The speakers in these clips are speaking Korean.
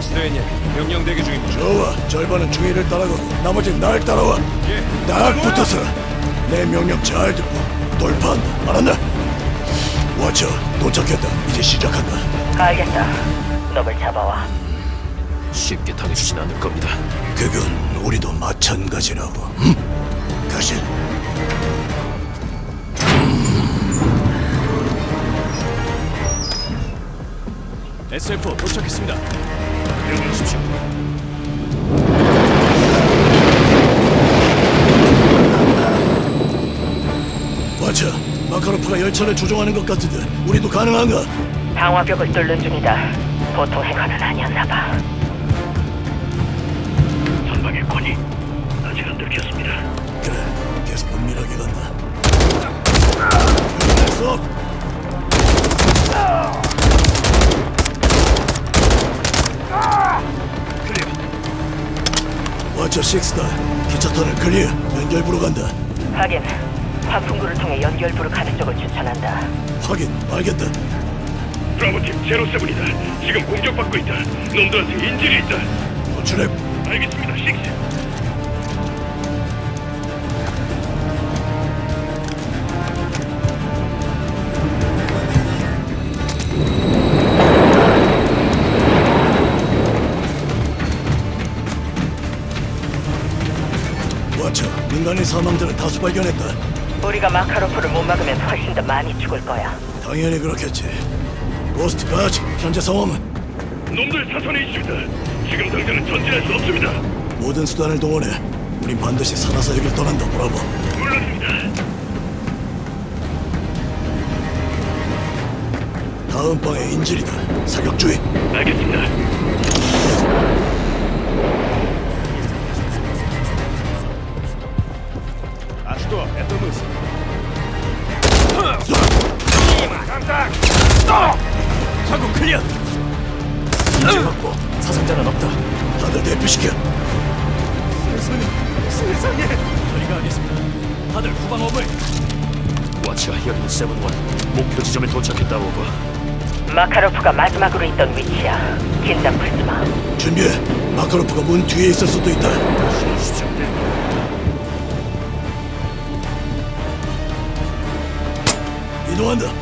마시드엔이 명령 대기 중입니다. 좋아 절반은 중위를 따라가고 나머지는 날 따라와 예. 딱 붙어서 내 명령 잘 듣고 돌파한다 알았나? 와쳐 도착했다 이제 시작한다 알겠다. 놈을 잡아와. 쉽게 당해주진 않을 겁니다. 그건 우리도 마찬가지라고 응? 가신 SF 도착했습니다. 명령하십시오. 와쳐 마카로프가 열차를 조종하는 것 같은데 우리도 가능한가? 방화벽을 뚫는 중이다. 보통 행관은 아니었나 봐. 와쳐 식스다 기차 터널 클리어 연결부로 간다 하긴 화풍구를 통해 연결부를 가는 쪽을 추천한다. 확인 알겠다 브라보팀 제로세븐이다. 지금 공격받고 있다. 놈들한테 인질이 있다. 호출해 알겠습니다, 식스. 민간인 사망자를 다수 발견했다 우리가 마카로프를 못 막으면 훨씬 더 많이 죽을 거야. 당연히 그렇겠지 고스트 가지 현재 상황은 놈들 사선에 있습니다. 지금 당장은 전진할 수 없습니다. 모든 수단을 동원해 우린 반드시 살아서 여길 떠난다 브라보 물론입니다. 다음 방에 인질이다 사격 주의 알겠습니다. 아슈도 에더무스. 사격 클리어 인질 확보 사상자는 없다 다들 대피시켜 저희가 하겠습니다. 다들 후방 오버. 와치와 여기는 세븐원 목표 지점에 도착했다 오버. 마카로프가 마지막으로 있던 위치야. 긴장 풀지 마. 준비해 마카로프가 문 뒤에 있을 수도 있다 주십시오. 이동한다.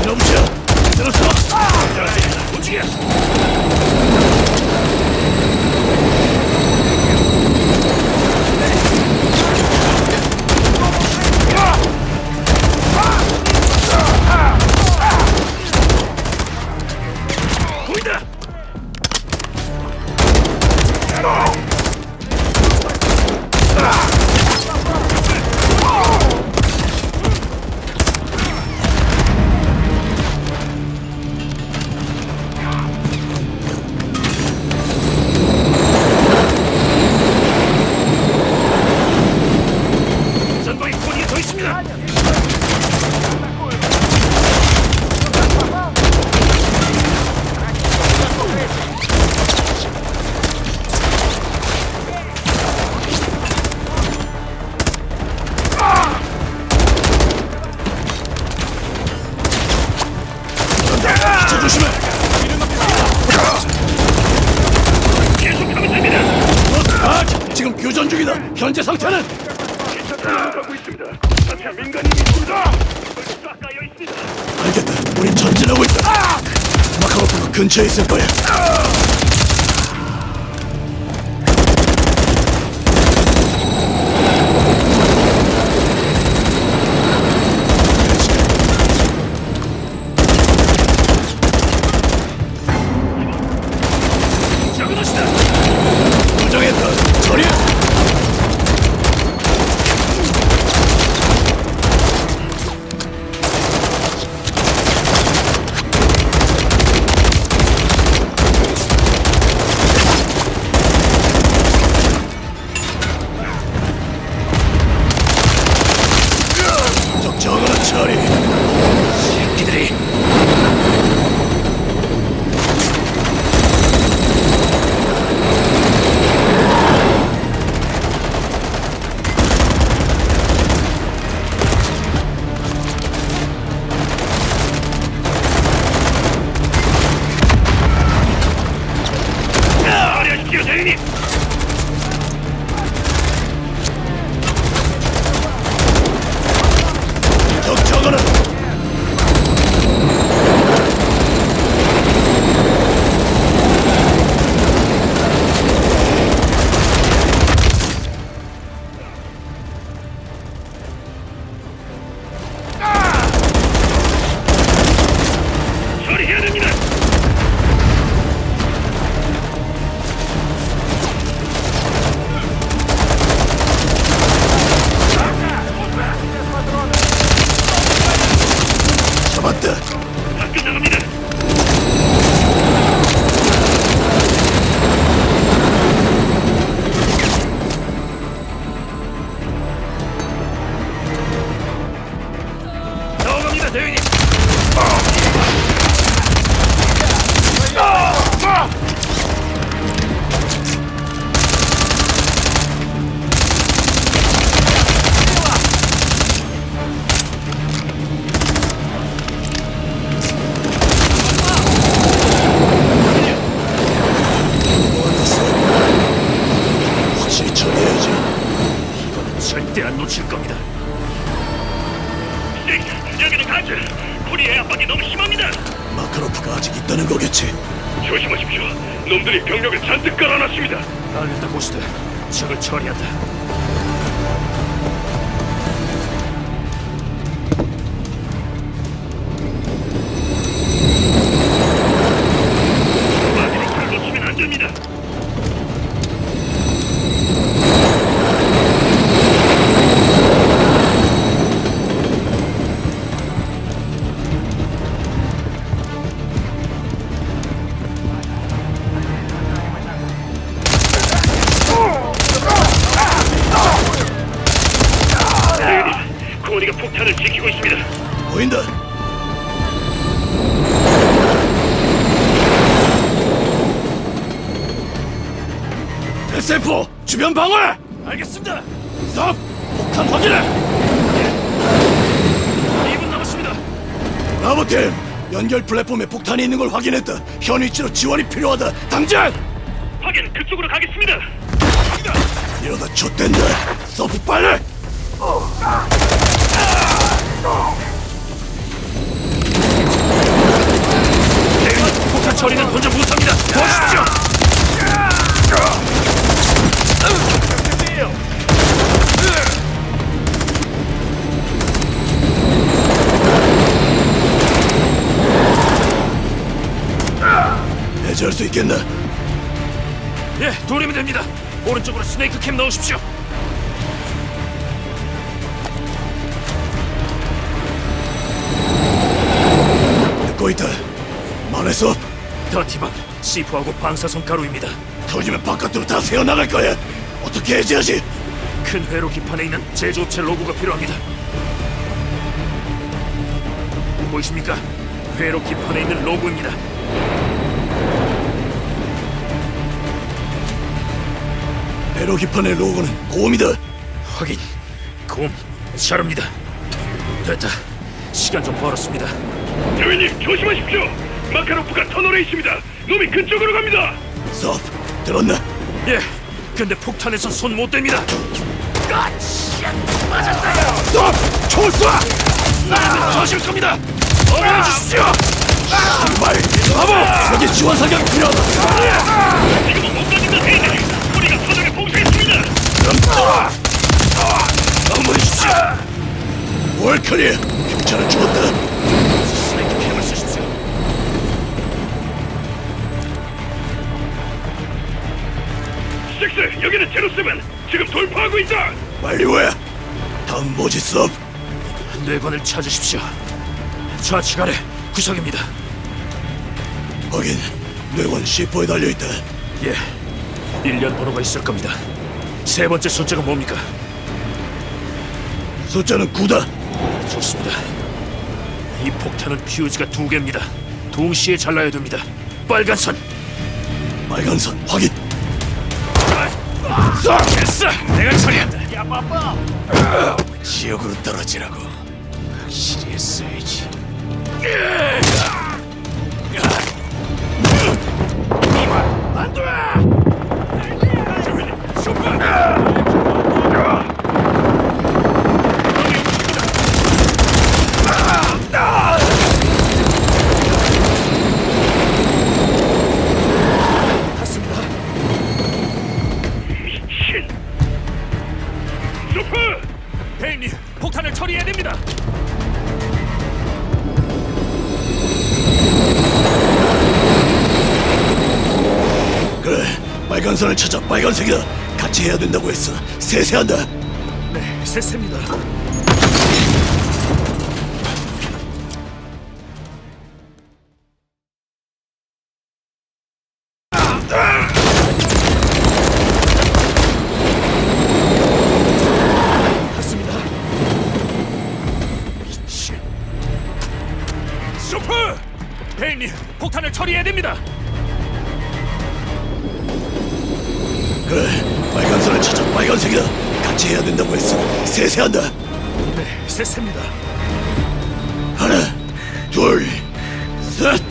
밀어붙여 들었어 움직여. 교전 중이다. 현재 상태는. 알겠다. 우린 전진하고 있다. 마카로프가 근처에 있을 거야 알겠다, 고스트. 적을 처리한다. 폭탄을 지키고 있습니다. 보인다. SF 주변 방어해. 알겠습니다. 섭 폭탄 확인해. 2분 남았습니다. 라보팀 연결 플랫폼에 폭탄이 있는 걸 확인했다. 현 위치로 지원이 필요하다. 당장. 확인, 그쪽으로 가겠습니다. 이러다 좆된다. 서프 빨리. 대 처리는 혼자 못합니다. 도와주십시오. 해제할 수 있겠나? 예, 돌리면 됩니다. 오른쪽으로 스네이크 캠 넣으십시오. 듣고 있다. 말해서 더티방, 시프하고 방사선 가루입니다. 터지면 바깥으로 다 새어나갈 거야. 어떻게 해제하지? 큰 회로 기판에 있는 제조업체 로고가 필요합니다. 보이십니까? 회로 기판에 있는 로고입니다. 배로 기판의 로고는 곰이다. 확인. 곰, 자릅니다. 됐다. 시간 좀 벌었습니다. 대위님, 조심하십시오. 마카로프가 터널에 있습니다. 놈이 그쪽으로 갑니다. 섭 들었나? 예, 근데 폭탄에서 손 못 댑니다. 섭 총을 쏴! 저실 겁니다. 어려주십시오. 정말 바보! 여기 지원 사격이 필요하다. 지금은 못 가진다, 대위님. 코리가 터널에 봉쇄했습니다. 어머니십시오. 월클리 경찰은 죽었다. 식스, 여기는 제로세븐. 지금 돌파하고 있다. 빨리 와. 다음 뭐지 섭? 뇌관을 찾으십시오. 좌측 아래 구석입니다. 확인. 뇌관 C4에 달려 있다. 예, 1년 번호가 있을 겁니다. 세 번째 숫자가 뭡니까? 숫자는 9다. 좋습니다. 이 폭탄은 퓨즈가 두 개입니다. 동시에 잘라야 됩니다. 빨간 선. 빨간 선 확인. 됐어. 내가 처리한다. 지역으로 떨어지라고. 확실히 했어야지. 미친. 빨간선을 찾아 빨간색이다. 같이 해야 된다고 했어. 세세한다. 네, 처리해야 됩니다. 세세한다. 네, 셋입니다. 하나, 둘, 셋.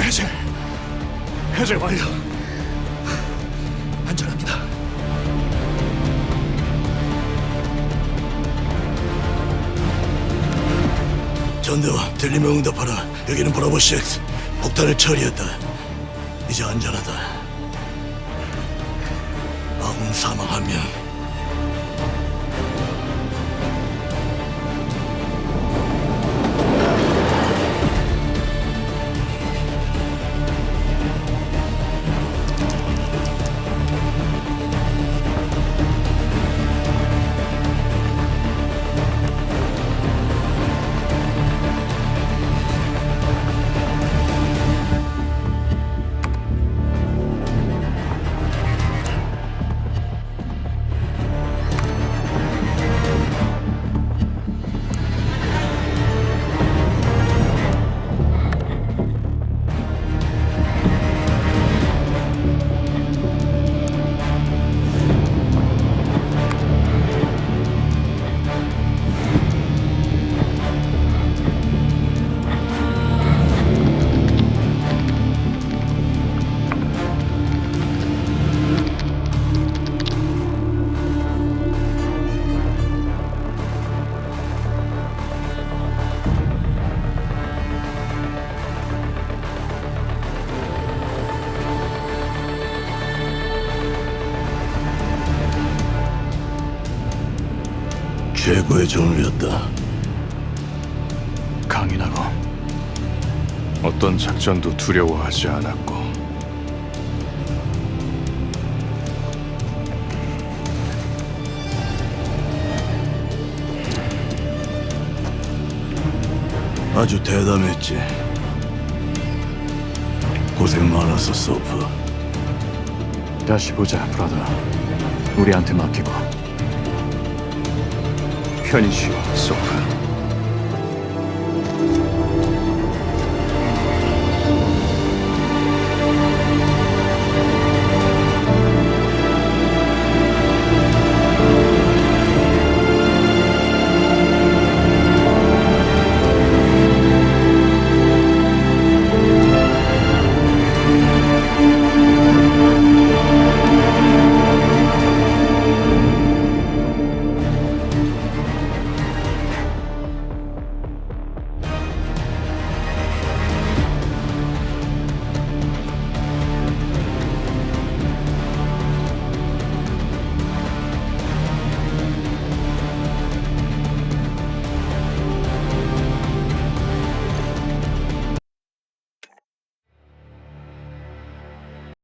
해제. 해제 완료. 안전합니다. 전도 들리면 응답하라. 여기는 브라보 6. 폭탄을 처리했다. 이제 안전하다. 아군 사망 한 명. 최고의 전우였다. 강인하고 어떤 작전도 두려워하지 않았고 아주 대담했지. 고생 많았어, 소프. 다시 보자 브라더 우리한테 맡기고 开始，搜查。